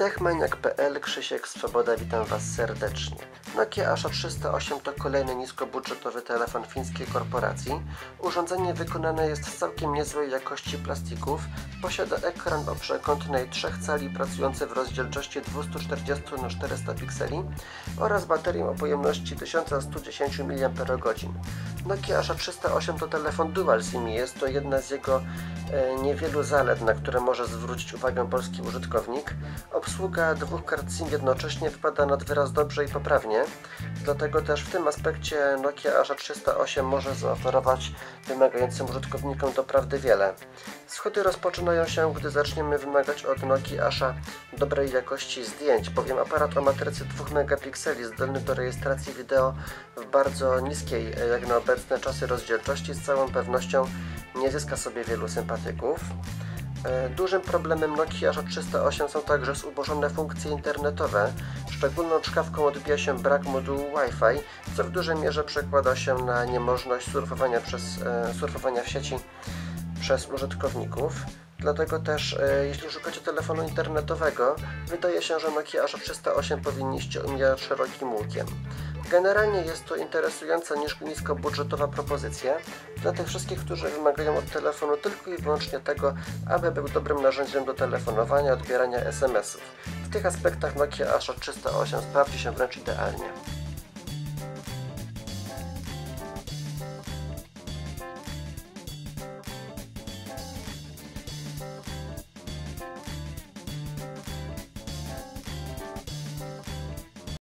Techmaniak.pl, Krzysiek Swoboda, witam Was serdecznie. Nokia Asha 308 to kolejny niskobudżetowy telefon fińskiej korporacji. Urządzenie wykonane jest z całkiem niezłej jakości plastików. Posiada ekran o przekątnej 3 cali pracujący w rozdzielczości 240 x 400 pikseli oraz baterię o pojemności 1110 mAh. Nokia Asha 308 to telefon dual SIM jest to jedna z jego e, niewielu zalet, na które może zwrócić uwagę polski użytkownik. Obsługa dwóch kart SIM jednocześnie wypada nad wyraz dobrze i poprawnie, dlatego też w tym aspekcie Nokia Asha 308 może zaoferować wymagającym użytkownikom doprawdy wiele. Schody rozpoczynają się, gdy zaczniemy wymagać od Nokii Asha dobrej jakości zdjęć, bowiem aparat o matrycy 2 megapikseli zdolny do rejestracji wideo bardzo niskiej, jak na obecne czasy rozdzielczości z całą pewnością nie zyska sobie wielu sympatyków. E, Dużym problemem Nokia Asha 308 są także zubożone funkcje internetowe. Szczególną czkawką odbija się brak modułu Wi-Fi, co w dużej mierze przekłada się na niemożność surfowania, przez, e, surfowania w sieci przez użytkowników. Dlatego też, e, jeśli szukacie telefonu internetowego, wydaje się, że Nokia Asha 308 powinniście omijać szerokim łukiem. Generalnie jest to interesująca niż niskobudżetowa propozycja dla tych wszystkich, którzy wymagają od telefonu tylko i wyłącznie tego, aby był dobrym narzędziem do telefonowania, odbierania SMS-ów. W tych aspektach Nokia Asha 308 sprawdzi się wręcz idealnie.